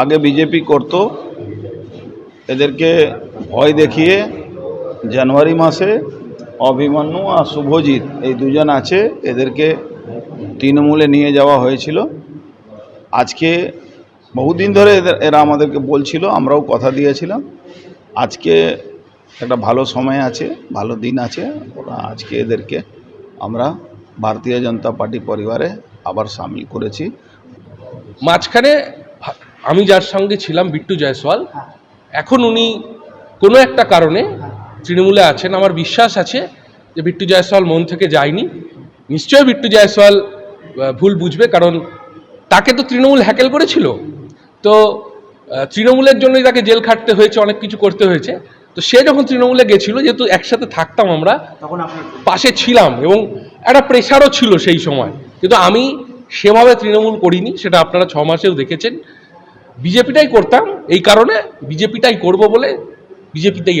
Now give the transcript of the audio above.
আগে বিজেপি করত, এদেরকে ভয় দেখিয়ে জানুয়ারি মাসে অভিমন্যু আর শুভজিৎ এই দুজন আছে, এদেরকে তৃণমূলে নিয়ে যাওয়া হয়েছিল। আজকে বহুদিন ধরে এদের, এরা আমাদেরকে বলছিল, আমরাও কথা দিয়েছিলাম। আজকে একটা ভালো সময় আছে, ভালো দিন আছে, ওরা আজকে এদেরকে আমরা ভারতীয় জনতা পার্টি পরিবারে আবার সামিল করেছি। মাঝখানে আমি যার সঙ্গে ছিলাম বিট্টু জয়সওয়াল। এখন উনি কোনো একটা কারণে তৃণমূলে আছেন। আমার বিশ্বাস আছে যে বিট্টু জয়সওয়াল মন থেকে যায়নি। নিশ্চয়ই বিট্টু জয়সওয়াল ভুল বুঝবে কারণ তাকে তো তৃণমূল হ্যাকেল করেছিল। তো তৃণমূলের জন্যই তাকে জেল খাটতে হয়েছে অনেক কিছু করতে হয়েছে। তো সে যখন তৃণমূলে গেছিল যেহেতু একসাথে থাকতাম আমরা পাশে ছিলাম এবং একটা প্রেশারও ছিল সেই সময়। কিন্তু আমি সেভাবে তৃণমূল করিনি সেটা আপনারা ছ মাসেও দেখেছেন। বিজেপিটাই করতাম এই কারণে বিজেপিটাই করব বলে বিজেপিতেই